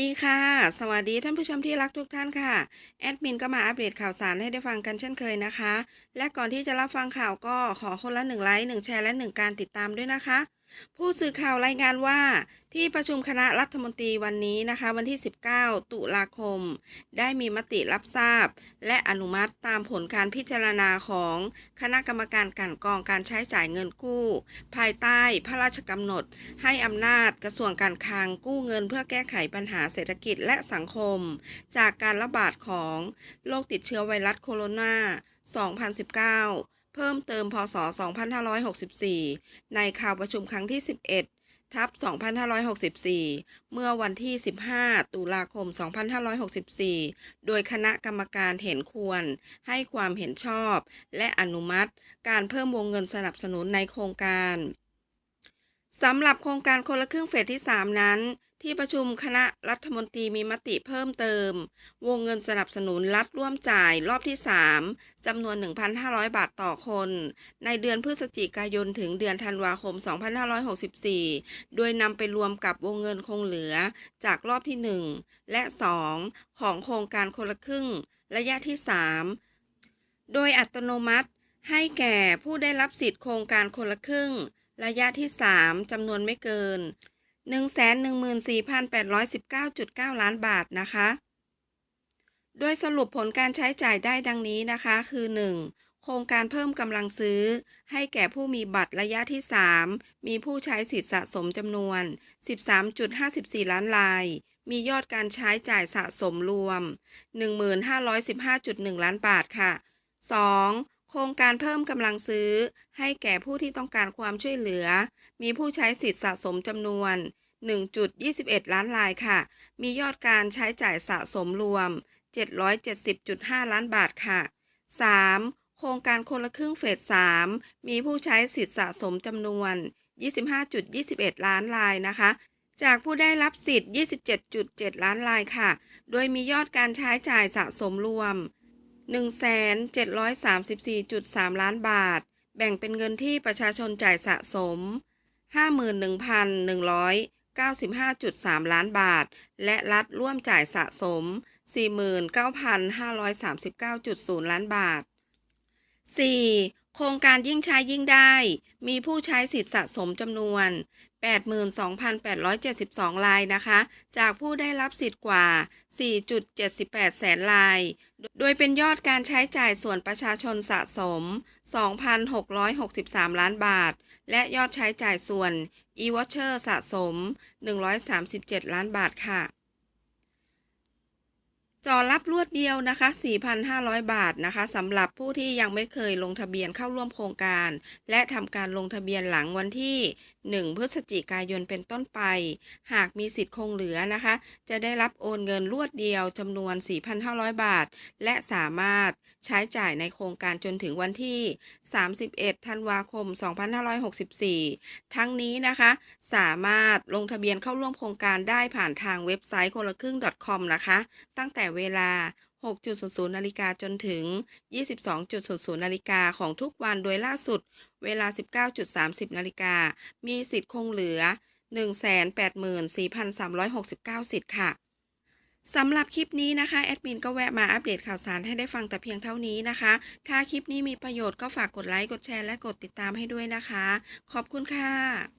ดีค่ะ สวัสดีท่านผู้ชมที่รักทุกท่านค่ะ แอดมินก็มาอัปเดตข่าวสารให้ได้ฟังกันเช่นเคยนะคะ และก่อนที่จะรับฟังข่าวก็ขอคนละหนึ่งไลค์หนึ่งแชร์และหนึ่งการติดตามด้วยนะคะ ผู้สื่อข่าวรายงานว่าที่ประชุมคณะรัฐมนตรีวันนี้นะคะ วันที่ 19 ตุลาคม ได้มีมติรับทราบ และอนุมัติตามผลการพิจารณาของคณะกรรมการกลั่นกองการใช้จ่ายเงินกู้ ภายใต้พระราชกำหนด ให้อำนาจกระทรวงการคลังกู้เงินเพื่อแก้ไขปัญหาเศรษฐกิจและสังคม จากการระบาดของโรคติดเชื้อไวรัสโคโรนา2019 เพิ่มเติมพศ 2564 ในข่าวประชุมครั้งที่ 11 ทับ 2564 เมื่อวันที่ 15 ตุลาคม 2564 โดยคณะกรรมการเห็นควร ให้ความเห็นชอบ และอนุมัติ การเพิ่มวงเงินสนับสนุนในโครงการ สำหรับโครงการคนละครึ่งเฟสที่ 3 นั้น ที่ประชุมคณะรัฐมนตรีมีมติเพิ่มเติม วงเงินสนับสนุนรัฐร่วมจ่ายรอบที่ 3 จำนวน 1,500 บาทต่อคน ในเดือนพฤศจิกายนถึงเดือนธันวาคม 2564 โดยนำไปรวมกับวงเงินคงเหลือจากรอบที่ 1 และ 2 ของโครงการคนละครึ่ง ระยะที่ 3 โดยอัตโนมัติให้แก่ผู้ได้รับสิทธิ์โครงการคนละครึ่ง ระยะที่ 3จำนวนไม่เกิน 114,819.9 ล้านบาทนะคะ โดยสรุปผลการใช้จ่ายได้ดังนี้นะคะ คือ 1. โครงการเพิ่มกำลังซื้อ ให้แก่ผู้มีบัตรระยะที่ 3 มีผู้ใช้สิทธิสะสมจำนวน 13.54 ล้านราย มียอดการใช้จ่ายสะสมรวม 1515.1 ล้านบาทค่ะ 2. โครงการเพิ่มกำลังซื้อ ให้แก่ผู้ที่ต้องการความช่วยเหลือ มีผู้ใช้สิทธิสะสมจำนวน 1.21 ล้านรายค่ะ มียอดการใช้จ่ายสะสมรวม 770.5 ล้านบาทค่ะ 3. โครงการคนละครึ่งเฟส 3 มีผู้ใช้สิทธิสะสมจำนวน 25.21 ล้านรายนะคะ จากผู้ได้รับสิทธิ์ 27.7 ล้านรายค่ะ โดยมียอดการใช้จ่ายสะสมรวม 1,734.3 ล้านบาท แบ่งเป็นเงินที่ประชาชนจ่ายสะสม 51,195.3 ล้านบาท และรัฐร่วมจ่ายสะสม 49,539.0 ล้านบาท 4. โครงการยิ่งใช้ยิ่งได้ มีผู้ใช้สิทธิ์สะสมจำนวน 82,872 รายนะคะ จากผู้ได้รับสิทธิ์กว่า 4.78 แสนราย โดยเป็นยอดการใช้จ่ายส่วนประชาชนสะสม 2,663 ล้านบาท และยอดใช้จ่ายส่วน e-voucher สะสม 137 ล้านบาทค่ะ จอรับรวดเดียวนะคะ 4,500 บาทนะคะสำหรับผู้ที่ยังไม่เคยลงทะเบียนเข้าร่วมโครงการ และทำการลงทะเบียนหลังวันที่ 1 พฤศจิกายนเป็นต้นไป หากมีสิทธิ์คงเหลือนะคะ จะได้รับโอนเงินรวดเดียวจำนวน 4,500 บาท และสามารถใช้จ่ายในโครงการจนถึงวันที่ 31 ธันวาคม 2564 ทั้งนี้นะคะ สามารถลงทะเบียนเข้าร่วมโครงการได้ผ่านทางเว็บไซต์คนละครึ่ง .com นะคะ ตั้งแต่เวลา 6.00นาฬิกาจนถึง 22.00นาฬิกาของทุกวันโดยล่าสุด เวลา 19.30นาฬิกา มีสิทธิ์คงเหลือ 184,369 สิทธิ์ค่ะสำหรับคลิปนี้นะคะ แอดมินก็แวะมาอัปเดตข่าวสารให้ได้ฟังแต่เพียงเท่านี้นะคะ ถ้าคลิปนี้มีประโยชน์ก็ฝากกดไลค์ กดแชร์ และกดติดตามให้ด้วยนะคะ ขอบคุณค่ะ